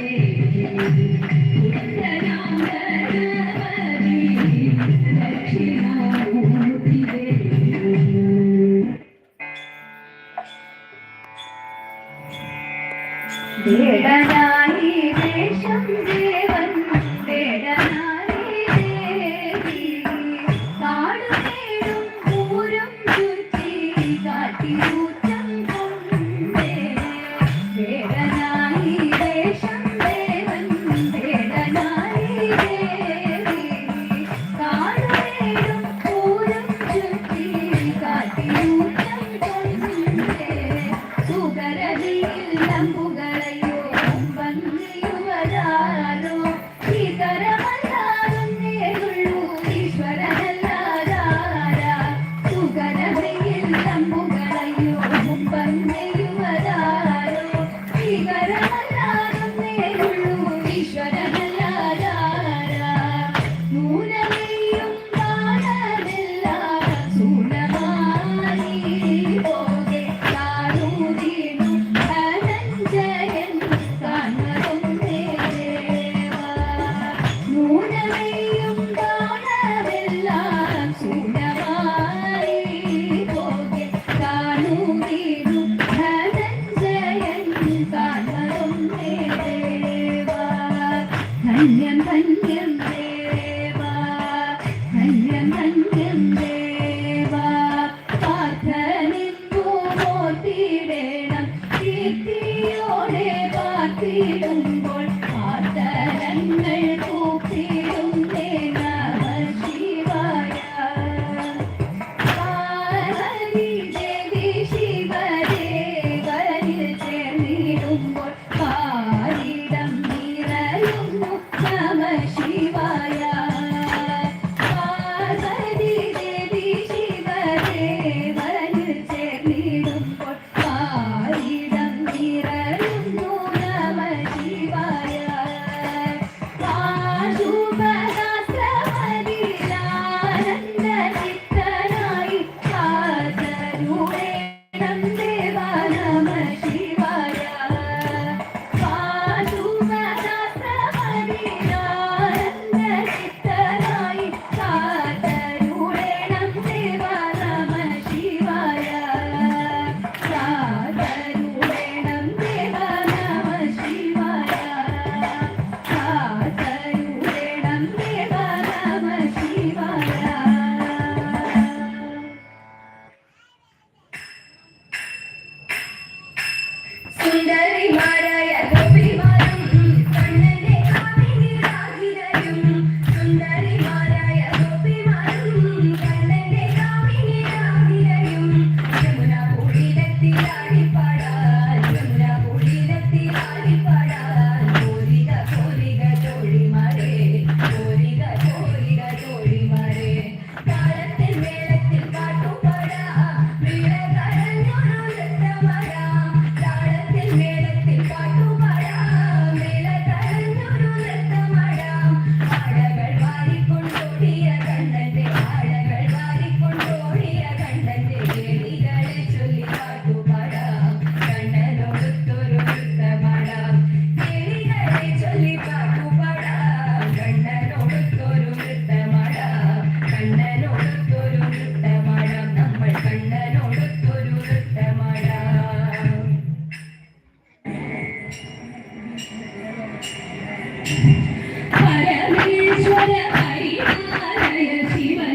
Amen. ധന്യം ധന്യം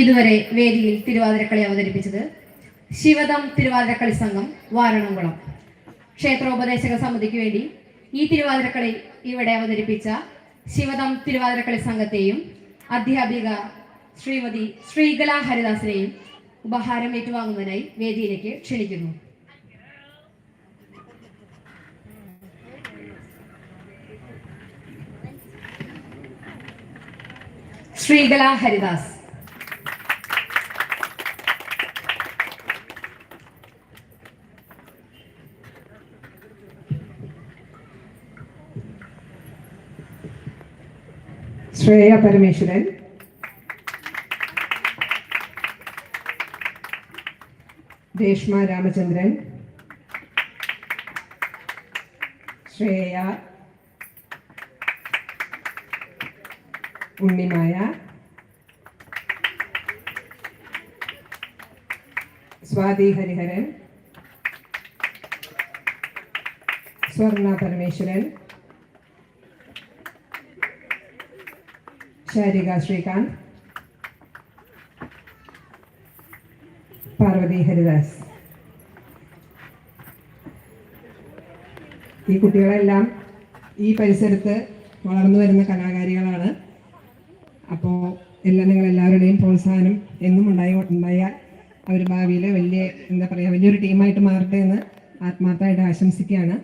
ഇതുവരെ വേദിയിൽ തിരുവാതിരക്കളി അവതരിപ്പിച്ചത് ശിവദം തിരുവാതിരക്കളി സംഘം വാരണംകുളം. ക്ഷേത്രോപദേശക സമിതിക്ക് വേണ്ടി ഈ തിരുവാതിരക്കളി ഇവിടെ അവതരിപ്പിച്ച ശിവദം തിരുവാതിരക്കളി സംഘത്തെയും അധ്യാപിക ശ്രീമതി ശ്രീകല ഹരിദാസിനെയും ഉപഹാരം ഏറ്റുവാങ്ങുന്നതിനായി വേദിയിലേക്ക് ക്ഷണിക്കുന്നു. ശ്രീകല ഹരിദാസ്. ശ്രേയ പരമേശ്വരൻ രേഷ്മ രാമചന്ദ്രൻ ശ്രേയ ഉണ്ണിമായ സ്വാതി ഹരിഹരൻ സ്വർണ പരമേശ്വരൻ ശാരിക ശ്രീകാന്ത്. പാർവതി ഹരിദാസ്. ഈ കുട്ടികളെല്ലാം ഈ പരിസരത്ത് വളർന്നു വരുന്ന കലാകാരികളാണ്. അപ്പോൾ എല്ലാം നിങ്ങൾ എല്ലാവരുടെയും പ്രോത്സാഹനം എന്നും ഉണ്ടായി ഉണ്ടായാൽ അവർ ഭാവിയിൽ വലിയ എന്താ പറയുക വലിയൊരു ടീമായിട്ട് മാറട്ടെ എന്ന് ആത്മാർത്ഥമായിട്ട് ആശംസിക്കുകയാണ്.